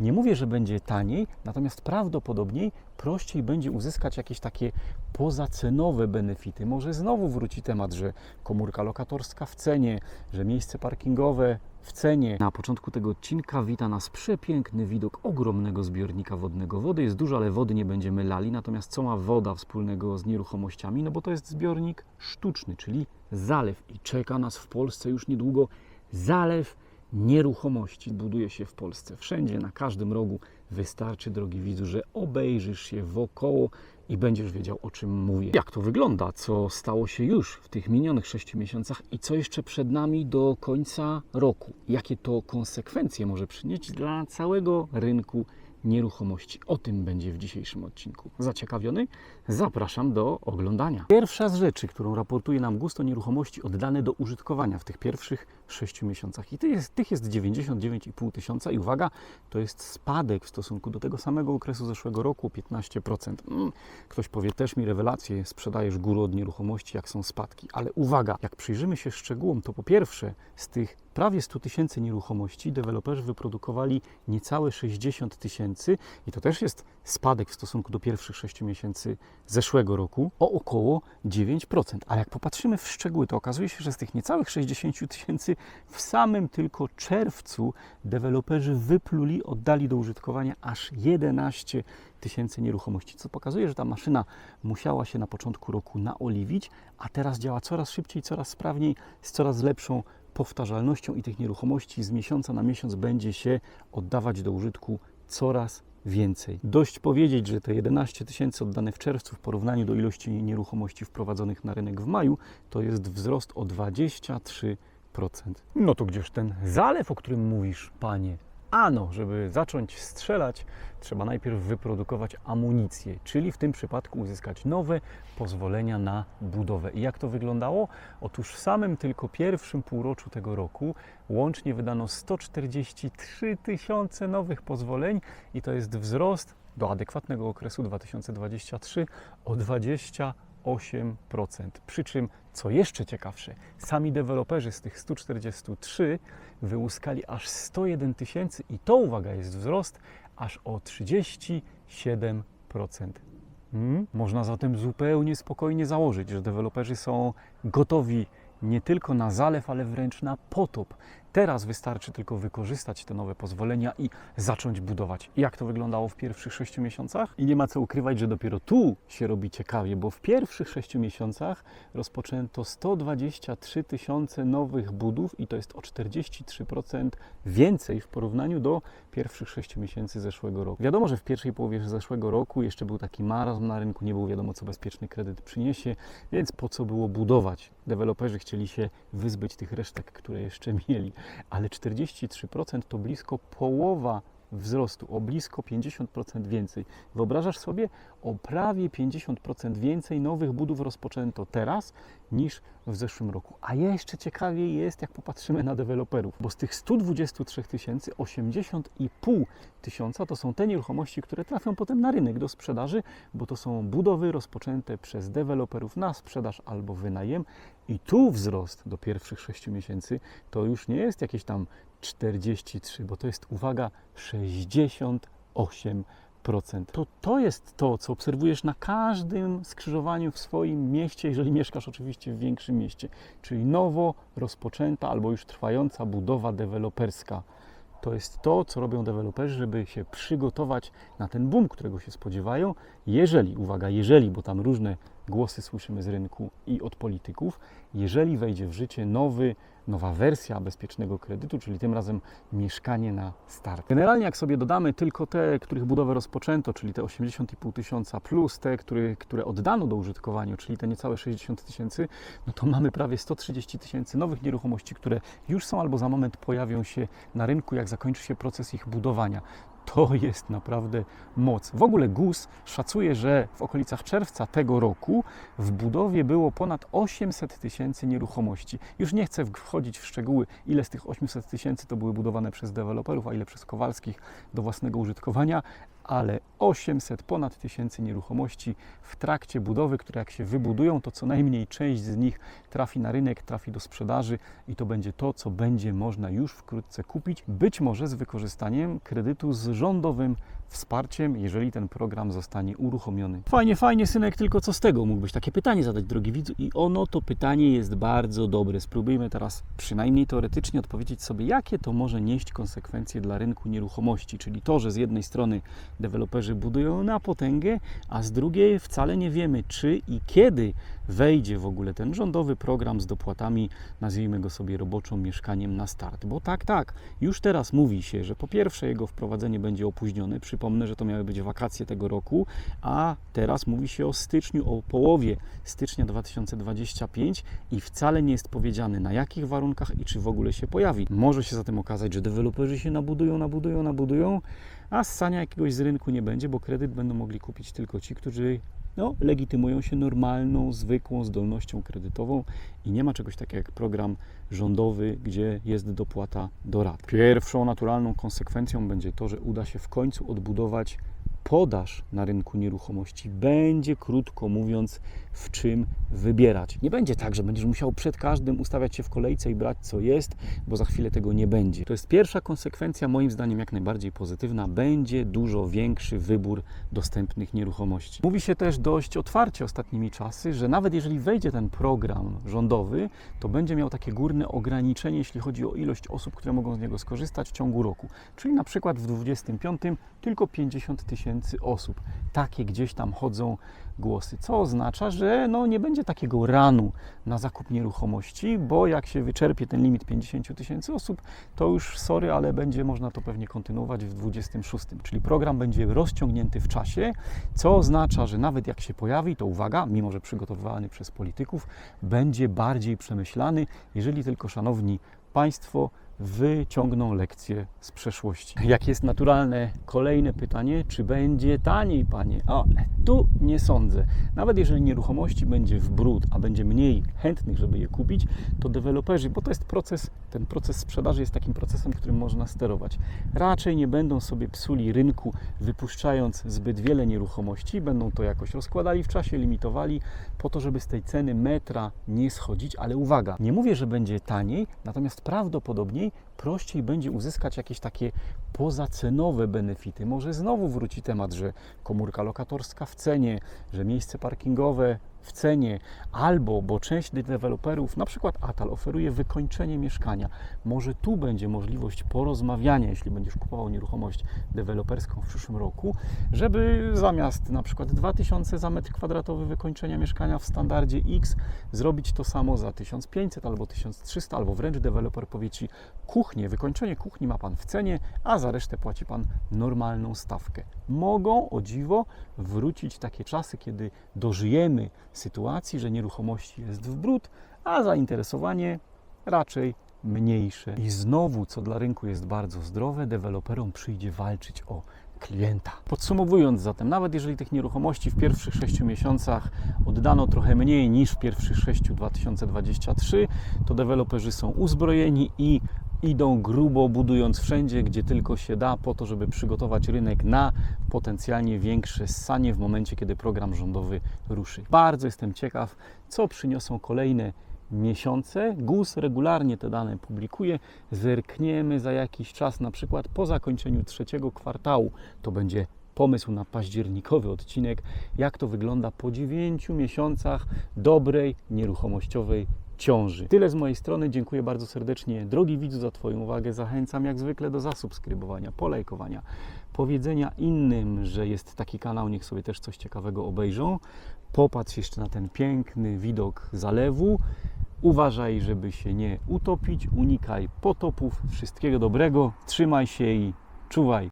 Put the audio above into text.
Nie mówię, że będzie taniej, natomiast prawdopodobniej prościej będzie uzyskać jakieś takie pozacenowe benefity. Może znowu wróci temat, że komórka lokatorska w cenie, że miejsce parkingowe w cenie. Na początku tego odcinka wita nas przepiękny widok ogromnego zbiornika wodnego. Wody jest dużo, ale wody nie będziemy lali. Natomiast co ma woda wspólnego z nieruchomościami? No bo to jest zbiornik sztuczny, czyli zalew. I czeka nas w Polsce już niedługo zalew nieruchomości. Buduje się w Polsce wszędzie, na każdym rogu. Wystarczy, drogi widzu, że obejrzysz się wokoło i będziesz wiedział, o czym mówię. Jak to wygląda, co stało się już w tych minionych 6 miesiącach i co jeszcze przed nami do końca roku. Jakie to konsekwencje może przynieść dla całego rynku nieruchomości. O tym będzie w dzisiejszym odcinku. Zaciekawiony? Zapraszam do oglądania. Pierwsza z rzeczy, którą raportuje nam GUS, to nieruchomości oddane do użytkowania w tych pierwszych 6 miesiącach. I tych jest, tych jest 99,5 tysiąca i uwaga, to jest spadek w stosunku do tego samego okresu zeszłego roku 15%. Mm, Ktoś powie też mi rewelacje, sprzedajesz górę od nieruchomości, jak są spadki. Ale uwaga, jak przyjrzymy się szczegółom, to po pierwsze z tych prawie 100 tysięcy nieruchomości deweloperzy wyprodukowali niecałe 60 tysięcy i to też jest spadek w stosunku do pierwszych 6 miesięcy zeszłego roku o około 9%. A jak popatrzymy w szczegóły, to okazuje się, że z tych niecałych 60 tysięcy w samym tylko czerwcu deweloperzy wypluli, oddali do użytkowania aż 11 tysięcy nieruchomości, co pokazuje, że ta maszyna musiała się na początku roku naoliwić, a teraz działa coraz szybciej, coraz sprawniej, z coraz lepszą powtarzalnością i tych nieruchomości z miesiąca na miesiąc będzie się oddawać do użytku coraz więcej. Dość powiedzieć, że te 11 tysięcy oddane w czerwcu w porównaniu do ilości nieruchomości wprowadzonych na rynek w maju to jest wzrost o 23%. No to gdzież ten zalew, o którym mówisz, panie? Ano, żeby zacząć strzelać, trzeba najpierw wyprodukować amunicję, czyli w tym przypadku uzyskać nowe pozwolenia na budowę. I jak to wyglądało? Otóż w samym tylko pierwszym półroczu tego roku łącznie wydano 143 tysiące nowych pozwoleń i to jest wzrost do adekwatnego okresu 2023 o 28%. Przy czym, co jeszcze ciekawsze, sami deweloperzy z tych 143 wyłuskali aż 101 tysięcy i to, uwaga, jest wzrost aż o 37%. Mm? Można zatem zupełnie spokojnie założyć, że deweloperzy są gotowi nie tylko na zalew, ale wręcz na potop. Teraz wystarczy tylko wykorzystać te nowe pozwolenia i zacząć budować. Jak to wyglądało w pierwszych 6 miesiącach? I nie ma co ukrywać, że dopiero tu się robi ciekawie, bo w pierwszych 6 miesiącach rozpoczęto 123 tysiące nowych budów i to jest o 43% więcej w porównaniu do pierwszych 6 miesięcy zeszłego roku. Wiadomo, że w pierwszej połowie zeszłego roku jeszcze był taki marazm na rynku, nie było wiadomo, co bezpieczny kredyt przyniesie, więc po co było budować? Deweloperzy chcieli się wyzbyć tych resztek, które jeszcze mieli, ale 43% to blisko połowa wzrostu, o blisko 50% więcej. Wyobrażasz sobie, o prawie 50% więcej nowych budów rozpoczęto teraz niż w zeszłym roku. A jeszcze ciekawiej jest, jak popatrzymy na deweloperów, bo z tych 123 tysięcy 80,5 tysiąca to są te nieruchomości, które trafią potem na rynek do sprzedaży, bo to są budowy rozpoczęte przez deweloperów na sprzedaż albo wynajem. I tu wzrost do pierwszych 6 miesięcy to już nie jest jakieś tam 43, bo to jest, uwaga, 68%. To, to jest to, co obserwujesz na każdym skrzyżowaniu w swoim mieście, jeżeli mieszkasz oczywiście w większym mieście, czyli nowo rozpoczęta albo już trwająca budowa deweloperska. To jest to, co robią deweloperzy, żeby się przygotować na ten boom, którego się spodziewają. Jeżeli, uwaga, jeżeli, bo tam różne głosy słyszymy z rynku i od polityków, jeżeli wejdzie w życie nowy, nowa wersja bezpiecznego kredytu, czyli tym razem mieszkanie na start. Generalnie jak sobie dodamy tylko te, których budowę rozpoczęto, czyli te 80,5 tysiąca plus te, które, które oddano do użytkowania, czyli te niecałe 60 tysięcy, no to mamy prawie 130 tysięcy nowych nieruchomości, które już są albo za moment pojawią się na rynku, jak zakończy się proces ich budowania. To jest naprawdę moc. W ogóle GUS szacuje, że w okolicach czerwca tego roku w budowie było ponad 800 tysięcy nieruchomości. Już nie chcę wchodzić w szczegóły, ile z tych 800 tysięcy to były budowane przez deweloperów, a ile przez Kowalskich do własnego użytkowania, ale 800 ponad tysięcy nieruchomości w trakcie budowy, które jak się wybudują, to co najmniej część z nich trafi na rynek, trafi do sprzedaży i to będzie to, co będzie można już wkrótce kupić, być może z wykorzystaniem kredytu z rządowym wsparciem, jeżeli ten program zostanie uruchomiony. Fajnie, fajnie, synek, tylko co z tego? Mógłbyś takie pytanie zadać, drogi widzu, i ono to pytanie jest bardzo dobre. Spróbujmy teraz przynajmniej teoretycznie odpowiedzieć sobie, jakie to może nieść konsekwencje dla rynku nieruchomości, czyli to, że z jednej strony deweloperzy budują na potęgę, a z drugiej wcale nie wiemy, czy i kiedy wejdzie w ogóle ten rządowy program z dopłatami, nazwijmy go sobie roboczą mieszkaniem na start. Bo tak, tak, już teraz mówi się, że po pierwsze jego wprowadzenie będzie opóźnione. Przypomnę, że to miały być wakacje tego roku, a teraz mówi się o styczniu, o połowie stycznia 2025 i wcale nie jest powiedziane na jakich warunkach i czy w ogóle się pojawi. Może się zatem okazać, że deweloperzy się nabudują, nabudują, nabudują, a ssania jakiegoś z rynku nie będzie, bo kredyt będą mogli kupić tylko ci, którzy no, legitymują się normalną, zwykłą zdolnością kredytową i nie ma czegoś takiego jak program rządowy, gdzie jest dopłata do rat. Pierwszą naturalną konsekwencją będzie to, że uda się w końcu odbudować podaż na rynku nieruchomości. Będzie, krótko mówiąc, w czym wybierać. Nie będzie tak, że będziesz musiał przed każdym ustawiać się w kolejce i brać co jest, bo za chwilę tego nie będzie. To jest pierwsza konsekwencja, moim zdaniem jak najbardziej pozytywna. Będzie dużo większy wybór dostępnych nieruchomości. Mówi się też dość otwarcie ostatnimi czasy, że nawet jeżeli wejdzie ten program rządowy, to będzie miał takie górne ograniczenie, jeśli chodzi o ilość osób, które mogą z niego skorzystać w ciągu roku. Czyli na przykład w 25 tylko 50 tysięcy osób. Takie gdzieś tam chodzą głosy, co oznacza, że no nie będzie takiego ranu na zakup nieruchomości, bo jak się wyczerpie ten limit 50 tysięcy osób, to już sorry, ale będzie można to pewnie kontynuować w 26. Czyli program będzie rozciągnięty w czasie, co oznacza, że nawet jak się pojawi, to uwaga, mimo że przygotowywany przez polityków, będzie bardziej przemyślany, jeżeli tylko szanowni Państwo wyciągną lekcje z przeszłości. Jak jest naturalne kolejne pytanie, czy będzie taniej, panie? O, tu nie sądzę. Nawet jeżeli nieruchomości będzie w brud, a będzie mniej chętnych, żeby je kupić, to deweloperzy, bo to jest proces, ten proces sprzedaży jest takim procesem, którym można sterować. Raczej nie będą sobie psuli rynku, wypuszczając zbyt wiele nieruchomości, będą to jakoś rozkładali w czasie, limitowali, po to, żeby z tej ceny metra nie schodzić, ale uwaga, nie mówię, że będzie taniej, natomiast prawdopodobniej prościej będzie uzyskać jakieś takie pozacenowe benefity. Może znowu wróci temat, że komórka lokatorska w cenie, że miejsce parkingowe w cenie, albo, bo część deweloperów, na przykład Atal, oferuje wykończenie mieszkania. Może tu będzie możliwość porozmawiania, jeśli będziesz kupował nieruchomość deweloperską w przyszłym roku, żeby zamiast na przykład 2000 za metr kwadratowy wykończenia mieszkania w standardzie X, zrobić to samo za 1500 albo 1300, albo wręcz deweloper powie Ci, kuchnię, wykończenie kuchni ma Pan w cenie, a za resztę płaci Pan normalną stawkę. Mogą, o dziwo, wrócić takie czasy, kiedy dożyjemy sytuacji, że nieruchomości jest w brud, a zainteresowanie raczej mniejsze. I znowu, co dla rynku jest bardzo zdrowe, deweloperom przyjdzie walczyć o klienta. Podsumowując zatem, nawet jeżeli tych nieruchomości w pierwszych 6 miesiącach oddano trochę mniej niż w pierwszych 6 2023, to deweloperzy są uzbrojeni i idą grubo, budując wszędzie, gdzie tylko się da, po to, żeby przygotować rynek na potencjalnie większe ssanie w momencie, kiedy program rządowy ruszy. Bardzo jestem ciekaw, co przyniosą kolejne miesiące. GUS regularnie te dane publikuje. Zerkniemy za jakiś czas, na przykład po zakończeniu trzeciego kwartału. To będzie pomysł na październikowy odcinek, jak to wygląda po 9 miesiącach dobrej nieruchomościowej ciąży. Tyle z mojej strony. Dziękuję bardzo serdecznie. Drogi widzu za Twoją uwagę. Zachęcam jak zwykle do zasubskrybowania, polajkowania, powiedzenia innym, że jest taki kanał, niech sobie też coś ciekawego obejrzą. Popatrz jeszcze na ten piękny widok zalewu. Uważaj, żeby się nie utopić, unikaj potopów. Wszystkiego dobrego, trzymaj się i czuwaj.